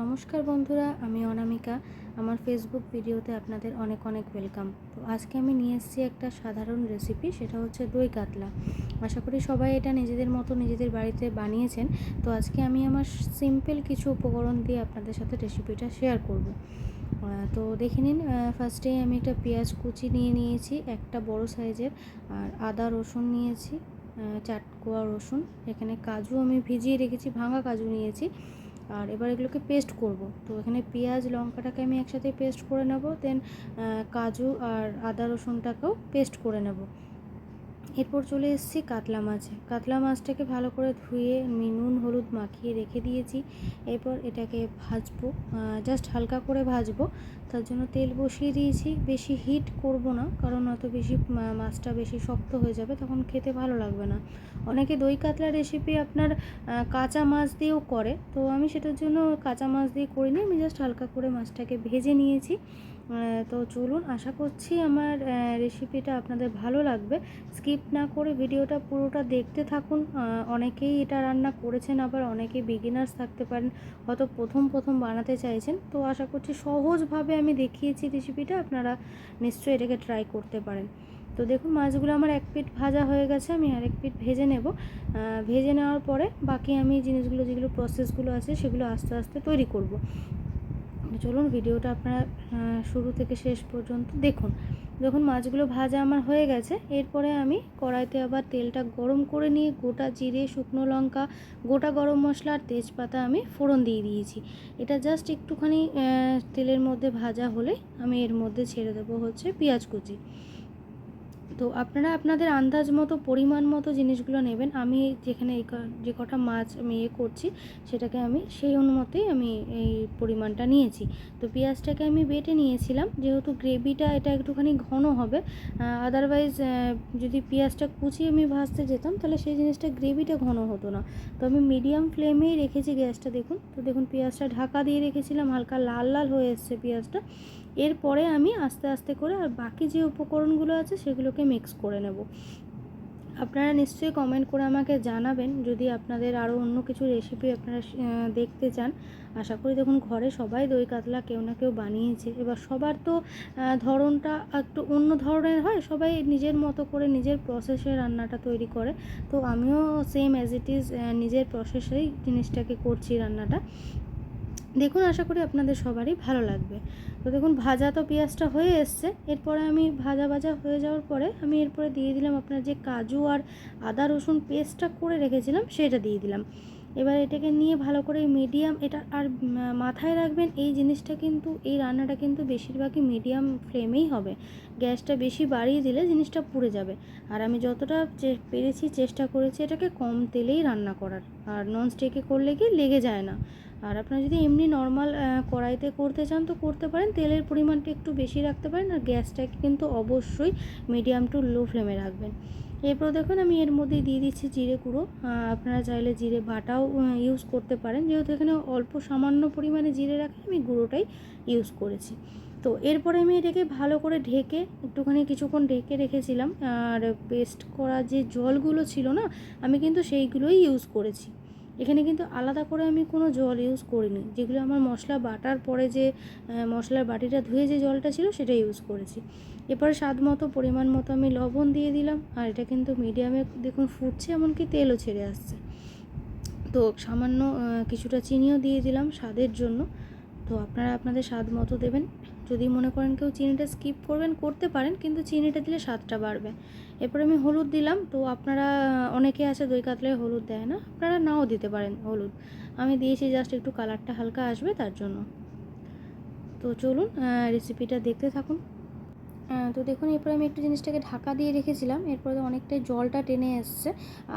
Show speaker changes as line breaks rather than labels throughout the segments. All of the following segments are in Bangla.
নমস্কার বন্ধুরা আমি অনামিকা। আমার ফেসবুক ভিডিওতে আপনাদের অনেক অনেক ওয়েলকাম তো আজকে আমি নিয়ে এসেছি একটা সাধারণ রেসিপি সেটা হচ্ছে দই কাতলা। আশা করি সবাই এটা নিজেদের মতো নিজেদের বাড়িতে বানিয়েছেন। তো আজকে আমি আমার সিম্পল কিছু উপকরণ দিয়ে আপনাদের সাথে রেসিপিটা শেয়ার করব। তো দেখে নিন ফার্স্টেই আমি একটা পেঁয়াজ কুচি নিয়ে নিয়েছি একটা বড় সাইজের আর আদা রসুন নিয়েছি আহ, চার কোয়া রসুন। এখানে কাজু আমি ভিজিয়ে রেখেছি ভাঙা কাজু নিয়েছি। আর এবার এগুলোকে পেস্ট করব। তো এখানে পেঁয়াজ, লঙ্কাটাকে আমি একসাথে পেস্ট করে নেব দেন কাজু আর আদা রসুনটাকেও পেস্ট করে নেব। এরপর চলে এসেছি কাতলা মাছে। কাতলা মাছটাকে ভালো করে ধুয়ে, নুন, হলুদ মাখিয়ে রেখে দিয়েছি। এরপর এটাকে ভাজবো। জাস্ট হালকা করে ভাজবো। তার জন্য তেল বসিয়ে দিয়েছি। বেশি হিট করব না, কারণ অত বেশি মাছটা বেশি শক্ত হয়ে যাবে, তখন খেতে ভালো লাগবে না। অনেকে দই কাতলা রেসিপি আপনার কাঁচা মাছ দিয়েও করে। তো আমি সেটার জন্য কাঁচা মাছ দিয়ে করিনি, আমি জাস্ট হালকা করে মাছটাকে ভেজে নিয়েছি। তো চলুন আশা করছি আমার রেসিপিটা আপনাদের ভালো লাগবে। স্কিপ না করে ভিডিওটা পুরোটা দেখতে থাকুন। অনেকেই এটা রান্না করেছেন, আবার অনেকেই বিগিনার্স থাকতে পারেন, হয়তো প্রথম প্রথম বানাতে চাইছেন। তো আশা করছি সহজভাবে আমি দেখিয়েছি রেসিপিটা আপনারা নিশ্চয়ই এটাকে ট্রাই করতে পারেন। তো দেখুন, মাছগুলো আমার এক পিট ভাজা হয়ে গেছে, আমি আরেক পিট ভেজে নেব। ভেজে নেওয়ার পরে বাকি আমি জিনিসগুলো, যেগুলো প্রসেসগুলো আছে, সেগুলো আস্তে আস্তে তৈরি করব। চলুন ভিডিওটা আপনারা শুরু থেকে শেষ পর্যন্ত দেখুন। যখন মাছগুলো ভাজা আমার হয়ে গেছে, এরপরে আমি কড়াইতে আবার তেলটা গরম করে নিয়ে গোটা জিরে, শুকনো লঙ্কা, গোটা গরম মশলা আর তেজপাতা আমি ফোড়ন দিয়ে দিয়েছি। এটা জাস্ট একটুখানি তেলের মধ্যে ভাজা হলে আমি এর মধ্যে ছেড়ে দেবো হচ্ছে পেঁয়াজ কুচি। তো আপনারা আপনাদের আন্দাজ মতো, পরিমাণ মতো জিনিসগুলো নেবেন। আমি যেখানে এই যে কটা মাছ আমি ইয়ে করছি, সেটাকে আমি সেই অনুমতেই আমি এই পরিমাণটা নিয়েছি। তো পেঁয়াজটাকে আমি বেটে নিয়েছিলাম, যেহেতু গ্রেভিটা এটা একটুখানি ঘন হবে আদারওয়াইজ যদি পেঁয়াজটা কুচিয়ে আমি ভাজতে যেতাম, তাহলে সেই জিনিসটা গ্রেভিটা ঘন হতো না। তো আমি মিডিয়াম ফ্লেমেই রেখেছি গ্যাসটা, দেখুন। তো দেখুন, পেঁয়াজটা ঢাকা দিয়ে রেখেছিলাম, হালকা লাল লাল হয়ে এসছে পেঁয়াজটা। এরপরে আমি আস্তে আস্তে করে আর বাকি যে উপকরণগুলো আছে সেগুলোকে মিক্স করে নেব। আপনারা নিশ্চয়ই কমেন্ট করে আমাকে জানাবেন, যদি আপনাদের আরও অন্য কিছু রেসিপি আপনারা দেখতে চান। আশা করি দেখুন ঘরে সবাই দই কাতলা কেউ না কেউ বানিয়েছে। এবার সবার তো ধরনটা একটু অন্য ধরনের হয়, সবাই নিজের মতো করে নিজের প্রসেসে রান্নাটা তৈরি করে। তো আমিও সেম অ্যাজ ইট ইজ নিজের প্রসেসেই জিনিসটাকে করছি রান্নাটা। দেখুন, আশা করি আপনাদের সবারই ভালো লাগবে। তো দেখুন, ভাজা তো পেঁয়াজটা হয়ে এসছে। এরপরে আমি ভাজা ভাজা হয়ে যাওয়ার পরে আমি এরপরে দিয়ে দিলাম আপনার যে কাজু আর আদা রসুন পেস্টটা করে রেখেছিলাম, সেটা দিয়ে দিলাম। এবার এটাকে নিয়ে ভালো করে মিডিয়াম, এটা আর মাথায় রাখবেন, এই জিনিসটা কিন্তু, এই রান্নাটা কিন্তু বেশিরভাগই মিডিয়াম ফ্লেমেই হবে। গ্যাসটা বেশি বাড়িয়ে দিলে জিনিসটা পুড়ে যাবে। আর আমি যতটা পেরেছি, চেষ্টা করেছি এটাকে কম তেলেই রান্না করার। আর নন স্টিকে করলে কি লেগে যায় না। আর আপনারা যদি এমনি নর্মাল কড়াইতে করতে চান তো করতে পারেন। তেলের পরিমাণটা একটু বেশি রাখতে পারেন আর গ্যাসটাকে কিন্তু অবশ্যই মিডিয়াম টু লো ফ্লেমে রাখবেন। এরপর দেখুন আমি এর মধ্যে দিয়ে দিচ্ছি জিরে গুঁড়ো। আপনারা চাইলে জিরে বাটাও ইউজ করতে পারেন। যেহেতু এখানে অল্প সামান্য পরিমাণে জিরে রাখে, আমি গুঁড়োটাই ইউজ করেছি। তো এরপরে আমি এটাকে ভালো করে ঢেকে, একটুখানি কিছুক্ষণ ঢেকে রেখেছিলাম। আর পেস্ট করা যে জলগুলো ছিল না, আমি কিন্তু সেইগুলোই ইউজ করেছি। এখানে কিন্তু আলাদা করে আমি কোনো জল ইউজ করিনি। যেগুলো আমার মশলা বাটার পরে যে মশলার বাটিটা ধুয়ে যে জলটা ছিল সেটা ইউজ করেছি। এরপরে স্বাদ মতো, পরিমাণ মতো আমি লবণ দিয়ে দিলাম। আর এটা কিন্তু মিডিয়ামে দেখুন ফুটছে, এমনকি তেলও ছেড়ে আসছে। তো সামান্য কিছুটা চিনিও দিয়ে দিলাম স্বাদের জন্য। তো আপনারা আপনাদের স্বাদ মতো দেবেন। যদি মনে করেন কেউ চিনিটা স্কিপ করবেন, করতে পারেন, কিন্তু চিনিটা দিলে স্বাদটা বাড়বে। এরপরে আমি হলুদ দিলাম, তো আপনারা, অনেকে আছে দই কাতলায় হলুদ দেয় না, আপনারা নাও দিতে পারেন হলুদ। আমি দিয়েছি জাস্ট একটু কালারটা হালকা আসবে তার জন্য। তো চলুন রেসিপিটা দেখতে থাকুন। তো দেখুন, এরপরে আমি একটু জিনিসটাকে ঢাকা দিয়ে রেখেছিলাম, এরপরে অনেকটাই জলটা টেনে এসছে।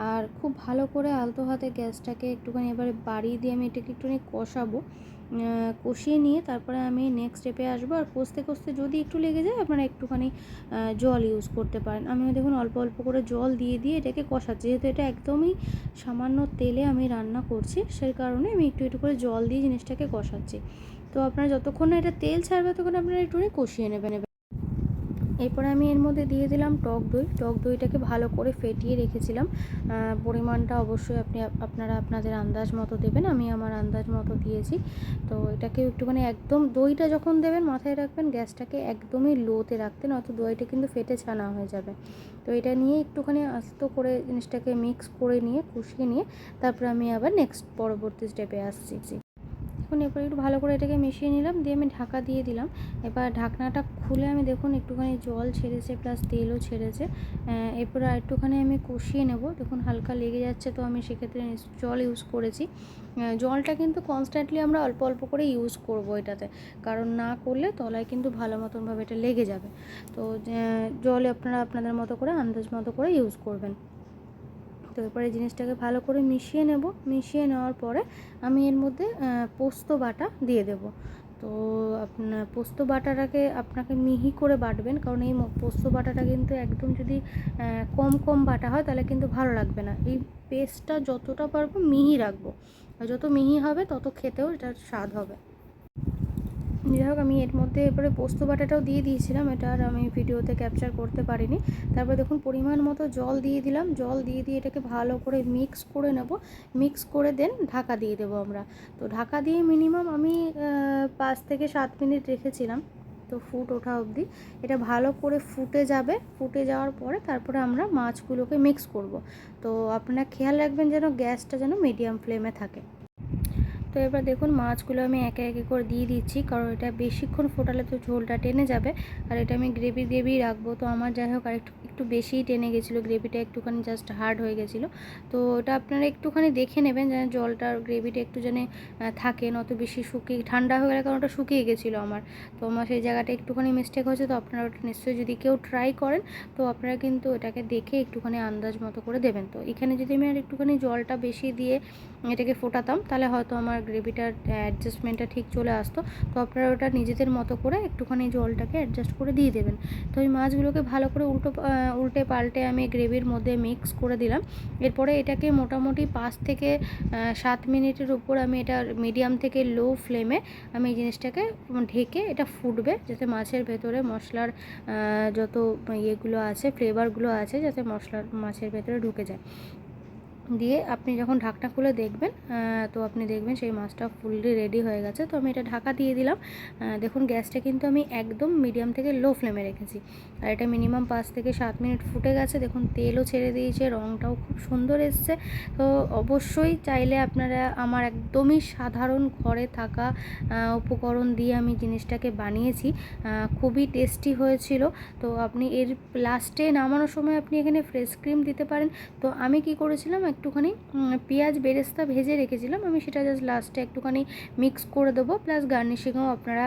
আর খুব ভালো করে আলতো হাতে গ্যাসটাকে একটুখানি এবারে বাড়িয়ে দিয়ে আমি এটাকে একটুখানি কষাবো। কষিয়ে নিয়ে তারপরে আমি নেক্সট স্টেপে আসব। আর কষতে কষতে যদি একটু লেগে যায়, আপনারা একটুখানি জল ইউজ করতে পারেন। আমি দেখুন অল্প অল্প করে জল দিয়ে দিয়ে এটাকে কষাচ্ছি। যেহেতু এটা একদমই সামান্য তেলে আমি রান্না করছি, সেই কারণে আমি একটু একটু করে জল দিয়ে জিনিসটাকে কষাচ্ছি। তো আপনারা যতক্ষণ না এটা তেল ছাড়বে, ততক্ষণ আপনারা একটুখানি কষিয়ে নেবেন। এরপরে আমি এর মধ্যে দিয়ে দিলাম টক দই। টক দইটাকে ভালো করে ফেটিয়ে রেখেছিলাম। পরিমাণটা অবশ্যই আপনি আপনারা আপনাদের আন্দাজ মতো দেবেন। আমি আমার আন্দাজ মতো দিয়েছি। তো এটাকে একটুখানি একদম, দইটা যখন দেবেন মাথায় রাখবেন, গ্যাসটাকে একদমই লোতে রাখতে নয়তো দইটা কিন্তু ফেটে ছানা হয়ে যাবে। তো এটা নিয়ে একটুখানি আস্ত করে জিনিসটাকে মিক্স করে নিয়ে, কষিয়ে নিয়ে, তারপরে আমি আবার নেক্সট পরবর্তী স্টেপে আসছি। এখন এরপর একটু ভালো করে এটাকে মিশিয়ে নিলাম, দিয়ে আমি ঢাকা দিয়ে দিলাম। এবার ঢাকনাটা খুলে আমি দেখুন একটুখানি জল ছেড়েছে প্লাস তেলও ছেড়েছে। এরপর আর একটুখানি আমি কষিয়ে নেব। দেখুন হালকা লেগে যাচ্ছে তো আমি সেক্ষেত্রে জল ইউজ করেছি। জলটা কিন্তু কনস্ট্যান্টলি আমরা অল্প অল্প করে ইউজ করব এটাতে। কারণ না করলে তলায় কিন্তু ভালো মতনভাবে এটা লেগে যাবে। তো জল আপনারা আপনাদের মতো করে, আন্দাজ মতো করে ইউজ করবেন। তো এরপরে জিনিসটাকে ভালো করে মিশিয়ে নেব। মিশিয়ে নেওয়ার পরে আমি এর মধ্যে পোস্ত বাটা দিয়ে দেব। তো আপনার পোস্ত বাটাটাকে আপনাকে মিহি করে বাটবেন, কারণ এই পোস্ত বাটাটা কিন্তু একদম যদি কম কম বাটা হয়, তাহলে কিন্তু ভালো লাগবে না। এই পেস্টটা যতটা পারব মিহি রাখব। আর যত মিহি হবে, তত খেতেও এটার স্বাদ হবে। যাই হোক, আমি এর মধ্যে এরপরে পোস্ত বাটাটাও দিয়ে দিয়েছিলাম। এটা আর আমি ভিডিওতে ক্যাপচার করতে পারিনি। তারপরে দেখুন, পরিমাণ মতো জল দিয়ে দিলাম। জল দিয়ে দিয়ে এটাকে ভালো করে মিক্স করে নেব। মিক্স করে দেন ঢাকা দিয়ে দেবো আমরা। তো ঢাকা দিয়ে মিনিমাম আমি পাঁচ থেকে সাত মিনিট রেখেছিলাম। তো ফুট ওঠা অবধি। এটা ভালো করে ফুটে যাবে। ফুটে যাওয়ার পরে তারপরে আমরা মাছগুলোকে মিক্স করব। তো আপনারা খেয়াল রাখবেন যেন গ্যাসটা যেন মিডিয়াম ফ্লেমে থাকে। তো এবার দেখুন মাছগুলো আমি একে একে করে দিয়ে দিচ্ছি, কারণ এটা বেশিক্ষণ ফোটালে তো ঝোলটা টেনে যাবে। আর এটা আমি গ্রেভি গ্রেভি রাখব। তো আমার যাই হোক, আর একটু একটু বেশিই টেনে গেছিল, গ্রেভিটা একটুখানি জাস্ট হার্ড হয়ে গেছিল। তো ওটা আপনারা একটুখানি দেখে নেবেন যেন জলটার গ্রেভিটা একটু যেন থাকে নত বেশি শুকিয়ে, ঠান্ডা হয়ে গেলে কারণ ওটা শুকিয়ে গেছিল আমার। তো আমার সেই জায়গাটা একটুখানি মিস্টেক হয়েছে, তো আপনারা ওটা নিশ্চয়ই যদি কেউ ট্রাই করেন, তো আপনারা কিন্তু এটাকে দেখে একটুখানি আন্দাজ মতো করে দেবেন। তো এখানে যদি আমি আর একটুখানি জলটা বেশি দিয়ে এটাকে ফোটাতাম, তাহলে হয়তো আমার গ্রেভিটার অ্যাডজাস্টমেন্টটা ঠিক চলে আসতো। তো আপনারা ওটা নিজেদের মতো করে একটুখানি জলটাকে অ্যাডজাস্ট করে দিয়ে দেবেন। তো ওই মাছগুলোকে ভালো করে উল্টো উল্টে পাল্টে আমি গ্রেভির মধ্যে মিক্স করে দিলাম। এরপরে এটাকে মোটামুটি পাঁচ থেকে সাত মিনিটের উপর আমি এটা মিডিয়াম থেকে লো ফ্লেমে আমি এই জিনিসটাকে ঢেকে এটা ফুটবে যাতে মাছের ভেতরে মশলার যত ইয়েগুলো আছে ফ্লেভারগুলো আছে, যাতে মশলার, মাছের ভেতরে ঢুকে যায়। দিয়ে আপনি যখন ঢাকনা খুলে দেখবেন তো আপনি দেখবেন সেই মাছটা ফুললি রেডি হয়ে গেছে। তো আমি এটা ঢাকা দিয়ে দিলাম। দেখুন গ্যাসটা কিন্তু আমি একদম মিডিয়াম থেকে লো ফ্লেমে রেখেছি। আর এটা মিনিমাম পাঁচ থেকে সাত মিনিট ফুটে গেছে। দেখুন তেলও ছেড়ে দিয়েছে রঙটাও খুব সুন্দর এসছে। তো অবশ্যই চাইলে আপনারা আমার একদমই সাধারণ ঘরে থাকা উপকরণ দিয়ে আমি জিনিসটাকে বানিয়েছি। খুবই টেস্টি হয়েছিল। তো আপনি এর লাস্টে নামানোর সময় আপনি এখানে ফ্রেশ ক্রিম দিতে পারেন। তো আমি কি করেছিলাম? একটুখানি পেঁয়াজ, বেরেস্তা ভেজে রেখেছিলাম। আমি সেটা জাস্ট লাস্টে একটুখানি মিক্স করে দেবো। প্লাস গার্নিশিংও আপনারা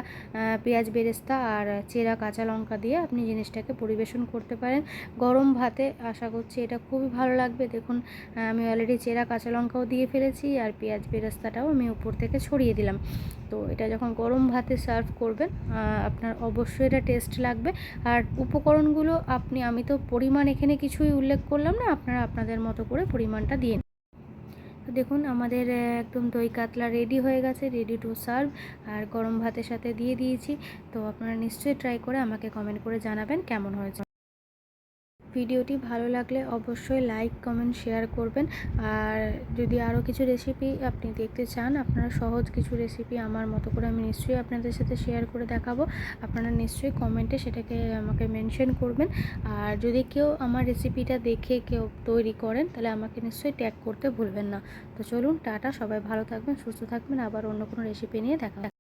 পেঁয়াজ, বেরেস্তা আর চেরা কাঁচা লঙ্কা দিয়ে আপনি জিনিসটাকে পরিবেশন করতে পারেন। গরম ভাতে আশা করছি এটা খুবই ভালো লাগবে। দেখুন আমি অলরেডি চেরা কাঁচা লঙ্কাও দিয়ে ফেলেছি আর পেঁয়াজ, বেরেস্তাটাও আমি উপর থেকে ছড়িয়ে দিলাম। তো এটা যখন গরম ভাতে সার্ভ করবেন আপনার অবশ্যই এটা টেস্ট লাগবে। আর উপকরণগুলো আপনি, আমি তো পরিমাণ এখানে কিছুই উল্লেখ করলাম না, আপনারা আপনাদের মতো করে পরিমাণটা দিয়ে তো দেখুন, আমাদের একদম দই কাতলা রেডি হয়ে গেছে রেডি টু সার্ভ আর গরম ভাতের সাথে দিয়ে দিয়েছি। তো আপনারা নিশ্চয়ই ট্রাই করে আমাকে কমেন্ট করে জানাবেন কেমন হয়েছে। ভিডিওটি ভালো লাগলে অবশ্যই লাইক, কমেন্ট, শেয়ার করবেন। আর যদি আরও কিছু রেসিপি আপনি দেখতে চান, আপনারা সহজ কিছু রেসিপি আমার মতো করে আমি নিশ্চয়ই আপনাদের সাথে শেয়ার করে দেখাবো। আপনারা নিশ্চয়ই কমেন্টে সেটাকে আমাকে মেনশন করবেন। আর যদি কেউ আমার রেসিপিটা দেখে কেউ তৈরি করেন, তাহলে আমাকে নিশ্চয়ই ট্যাগ করতে ভুলবেন না। তো চলুন, টাটা, সবাই ভালো থাকবেন, সুস্থ থাকবেন, আবার অন্য কোনো রেসিপি নিয়ে দেখা